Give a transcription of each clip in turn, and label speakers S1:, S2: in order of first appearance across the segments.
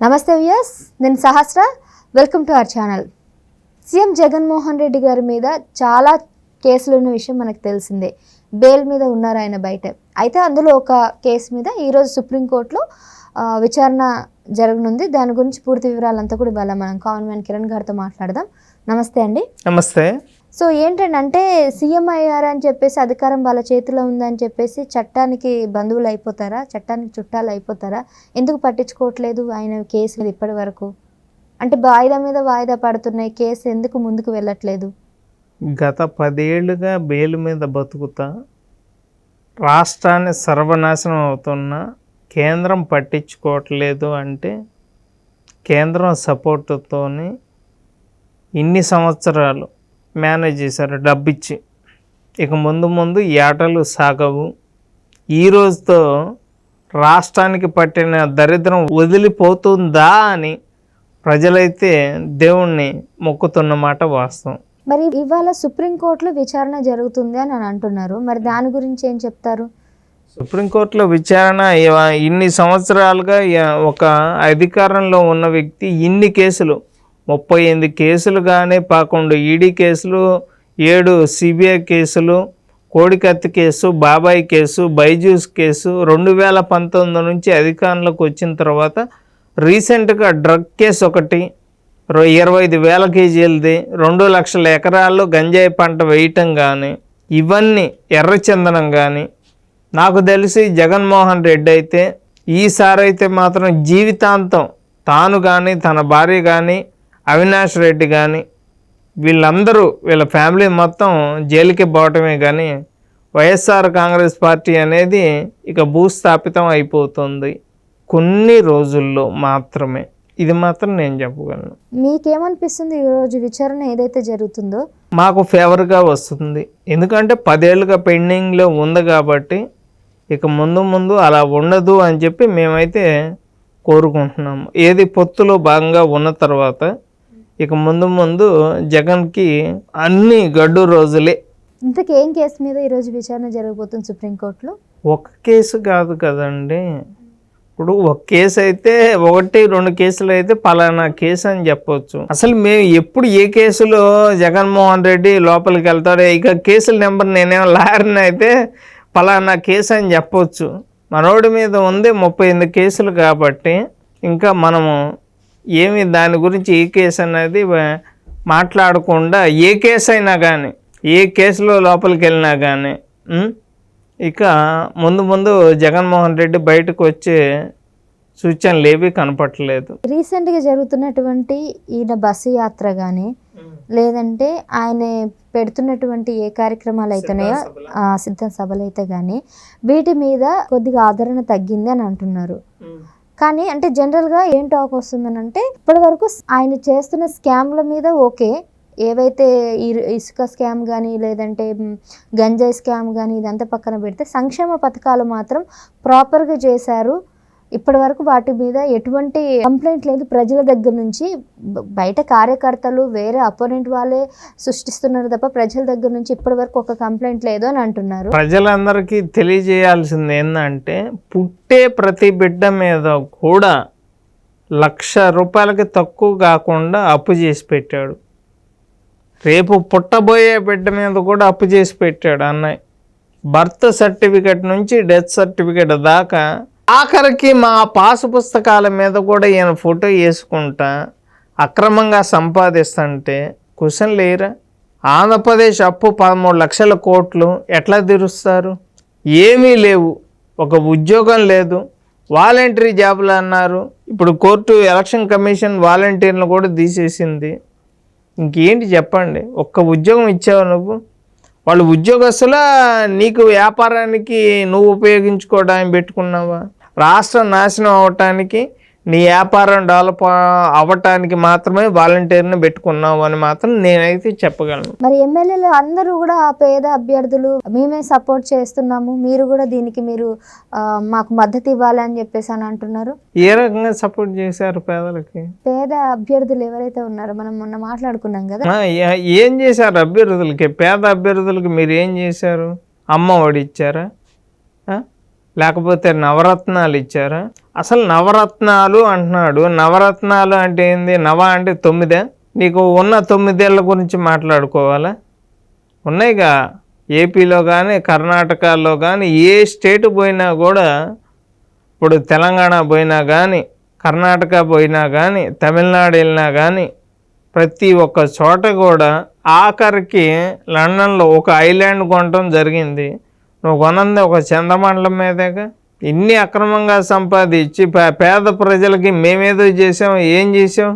S1: నమస్తే వ్యూయర్స్ నేను Sahasra. Welcome to our channel CM Jaganmohan Reddy గారి మీద చాలా కేసులు ఉన్న విషయం మనకు తెలిసిందే. బెయిల్ మీద ఉన్నారు ఆయన బయట. అయితే అందులో ఒక కేసు మీద ఈరోజు సుప్రీంకోర్టులో విచారణ జరగనుంది. దాని గురించి పూర్తి వివరాలంతా కూడా ఇవ్వాలి మనం కామన్ మ్యాన్ కిరణ్ గారితో మాట్లాడదాం. నమస్తే అండి.
S2: నమస్తే.
S1: సో ఏంటంటే సీఎం అయ్యారు అని చెప్పేసి అధికారం వాళ్ళ చేతిలో ఉందని చెప్పేసి చట్టానికి బంధువులు అయిపోతారా? చట్టానికి చుట్టాలు అయిపోతారా? ఎందుకు పట్టించుకోవట్లేదు ఆయన కేసు ఇప్పటి వరకు? అంటే వాయిదా మీద వాయిదా పడుతున్నాయి కేసు ఎందుకు ముందుకు వెళ్ళట్లేదు?
S2: గత పదేళ్ళుగా బెయిల్ మీద బతుకుతా రాష్ట్రాన్ని సర్వనాశనం అవుతున్న కేంద్రం పట్టించుకోవట్లేదు అంటే కేంద్రం సపోర్టుతోని ఇన్ని సంవత్సరాలు మేనేజ్ చేశారు డబ్బిచ్చి. ఇక ముందు ముందు ఈ ఆటలు సాగవు. ఈ రోజుతో రాష్ట్రానికి పట్టిన దరిద్రం వదిలిపోతుందా అని ప్రజలైతే దేవుణ్ణి మొక్కుతున్న మాట వాస్తవం.
S1: మరి ఇవాళ సుప్రీంకోర్టులో విచారణ జరుగుతుంది అని అంటున్నారు. మరి దాని గురించి ఏం చెప్తారు?
S2: సుప్రీంకోర్టులో విచారణ ఇన్ని సంవత్సరాలుగా ఒక అధికారంలో ఉన్న వ్యక్తి ఇన్ని కేసులు ముప్పై ఎనిమిది కేసులు కానీ పదకొండు ఈడీ కేసులు ఏడు సిబిఐ కేసులు కోడికత్తి కేసు బాబాయ్ కేసు బైజూస్ కేసు రెండు వేల పంతొమ్మిది నుంచి అధికారంలోకి వచ్చిన తర్వాత రీసెంట్గా డ్రగ్ కేసు ఒకటి ఇరవై ఐదు వేల కేజీలది రెండు లక్షల ఎకరాల్లో గంజాయి పంట వేయటం కానీ ఇవన్నీ ఎర్రచందనం కానీ నాకు తెలిసి జగన్మోహన్ రెడ్డి అయితే ఈసారైతే అయితే మాత్రం జీవితాంతం తాను కానీ తన భార్య కానీ అవినాష్ రెడ్డి కానీ వీళ్ళందరూ వీళ్ళ ఫ్యామిలీ మొత్తం జైలుకి పోవటమే కానీ వైఎస్ఆర్ కాంగ్రెస్ పార్టీ అనేది ఇక భూస్థాపితం అయిపోతుంది కొన్ని రోజుల్లో మాత్రమే. ఇది మాత్రం నేను చెప్పగలను.
S1: మీకేమనిపిస్తుంది ఈరోజు విచారణ ఏదైతే జరుగుతుందో?
S2: మాకు ఫేవర్గా వస్తుంది. ఎందుకంటే పదేళ్ళుగా పెండింగ్లో ఉంది కాబట్టి ఇక ముందు ముందు అలా ఉండదు అని చెప్పి మేమైతే కోరుకుంటున్నాము. ఏది పొత్తులో భాగంగా ఉన్న తర్వాత ఇక ముందు ముందు జగన్కి అన్ని గడ్డు రోజులే.
S1: ఇంతకీ కేసు మీద ఈరోజు విచారణ జరగబోతుంది సుప్రీంకోర్టులో
S2: ఒక కేసు కాదు కదండి. ఇప్పుడు ఒక కేసు అయితే ఒకటి రెండు కేసులు అయితే పలానా కేసు అని చెప్పొచ్చు. అసలు మేము ఎప్పుడు ఏ కేసులో జగన్మోహన్ రెడ్డి లోపలికి వెళ్తాడో ఇక కేసుల నెంబర్ నేనేమో లాయర్ని అయితే పలానా కేసు అని చెప్పొచ్చు. మనోడి మీద ఉంది ముప్పై ఎనిమిది కేసులు కాబట్టి ఇంకా మనము ఏమి దాని గురించి ఏ కేసు అనేది మాట్లాడకుండా ఏ కేసు అయినా కానీ ఏ కేసులో లోపలికి వెళ్ళినా కానీ? ఇక ముందు ముందు జగన్మోహన్ రెడ్డి బయటకు వచ్చే సూచనలు ఏవి కనపట్లేదు
S1: రీసెంట్గా జరుగుతున్నటువంటి ఈయన బస్సు యాత్ర కానీ లేదంటే ఆయన పెడుతున్నటువంటి ఏ కార్యక్రమాలు అయితున్నాయో ఆ, సిద్ధ సభలు అయితే కానీ వీటి మీద కొద్దిగా ఆదరణ తగ్గింది అని అంటున్నారు. కానీ అంటే జనరల్గా ఏం టాక్ వస్తుందని అంటే ఇప్పటి వరకు ఆయన చేస్తున్న స్కామ్ల మీద ఓకే ఏవైతే ఈ- ఇసుక స్కామ్ కానీ లేదంటే గంజాయి స్కామ్ కానీ ఇదంతా పక్కన పెడితే సంక్షేమ పథకాలు మాత్రం ప్రాపర్గా చేశారు. ఇప్పటి వరకు వాటి మీద ఎటువంటి కంప్లైంట్ లేదు. ప్రజల దగ్గర నుంచి బయట కార్యకర్తలు వేరే అపోనెంట్ వాళ్ళే సృష్టిస్తున్నారు తప్ప ప్రజల దగ్గర నుంచి ఇప్పటి వరకు ఒక కంప్లైంట్ లేదు అని అంటున్నారు.
S2: ప్రజలందరికీ తెలియజేయాల్సింది ఏంటంటే పుట్టే ప్రతి బిడ్డ మీద కూడా లక్ష రూపాయలకి తక్కువ కాకుండా అప్పు చేసి పెట్టాడు. రేపు పుట్టబోయే బిడ్డ మీద కూడా అప్పు చేసి పెట్టాడు అన్నయ్య. బర్త్ సర్టిఫికెట్ నుంచి డెత్ సర్టిఫికెట్ దాకా ఆఖరికి మా పాసు పుస్తకాల మీద కూడా ఈయన ఫోటో వేసుకుంటా అక్రమంగా సంపాదిస్తుంటే క్వశ్చన్ లేరా? ఆంధ్రప్రదేశ్ అప్పు పదమూడు లక్షల కోట్లు ఎట్లా తీరుస్తారు? ఏమీ లేవు. ఒక ఉద్యోగం లేదు. వాలంటరీ జాబులు అన్నారు. ఇప్పుడు కోర్టు ఎలక్షన్ కమిషన్ వాలంటీర్లను కూడా తీసేసింది. ఇంకేంటి చెప్పండి? ఒక్క ఉద్యోగం ఇచ్చావు నువ్వు. వాళ్ళు ఉద్యోగస్తులా నీకు వ్యాపారానికి నువ్వు ఉపయోగించుకోవడానికి పెట్టుకున్నావా? రాష్ట్రం నాశనం అవ్వటానికి నీ వ్యాపారం డెవలప్ అవ్వటానికి మాత్రమే వాలంటీర్ని పెట్టుకున్నావు అని మాత్రం నేనైతే చెప్పగలను.
S1: మరి ఎమ్మెల్యేలు అందరూ కూడా ఆ పేద అభ్యర్థులు మేమే సపోర్ట్ చేస్తున్నాము. మీరు కూడా దీనికి మీరు మాకు మద్దతు ఇవ్వాలి అని చెప్పేసి అని అంటున్నారు.
S2: ఏ రకంగా సపోర్ట్ చేశారు పేదలకి?
S1: పేద అభ్యర్థులు ఎవరైతే ఉన్నారో మనం మొన్న మాట్లాడుకున్నాం కదా.
S2: ఏ- చేశారు అభ్యర్థులకి? పేద అభ్యర్థులకి మీరు ఏం చేశారు? అమ్మ ఒడి ఇచ్చారా ఆ? లేకపోతే నవరత్నాలు ఇచ్చారా? అసలు నవరత్నాలు అంటున్నాడు. నవరత్నాలు అంటే ఏంది? నవ అంటే తొమ్మిదే. నీకు ఉన్న తొమ్మిదేళ్ళ గురించి మాట్లాడుకోవాలా? ఉన్నాయిగా. ఏపీలో కానీ కర్ణాటకలో కానీ ఏ స్టేట్ పోయినా కూడా ఇప్పుడు తెలంగాణ పోయినా కానీ కర్ణాటక పోయినా కానీ తమిళనాడు వెళ్ళినా కానీ ప్రతి ఒక్క చోట కూడా ఆఖరికి లండన్లో ఒక ఐలాండ్ కొనటం జరిగింది. నువ్వు కొనంది ఒక చందమండలం మీదేగా ఇన్ని అక్రమంగా సంపాదించి పే- పేద ప్రజలకి మేమేదో చేసాం ఏం చేసావు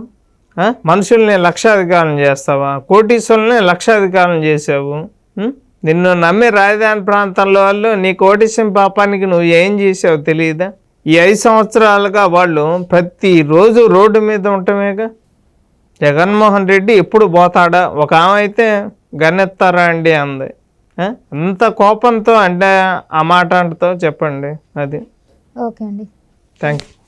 S2: మనుషుల్ని లక్షాధికారం చేస్తావా? కోటీశ్వరుల్ని లక్షాధికారం చేసావు? నిన్ను నమ్మి రాజధాని ప్రాంతంలో వాళ్ళు నీ కోటీశ్వరం పాపానికి నువ్వు ఏం చేసావు తెలియదా ఈ ఐదు సంవత్సరాలుగా వాళ్ళు ప్రతిరోజు రోడ్డు మీద ఉండటమేగా? జగన్మోహన్ రెడ్డి ఎప్పుడు పోతాడా? ఒక ఆమె అయితే గన్నెత్తారా అండి అంది. అంత కోపంతో అంటే ఆ మాట అంటతో చెప్పండి అది.
S1: ఓకే అండి.
S2: Thank you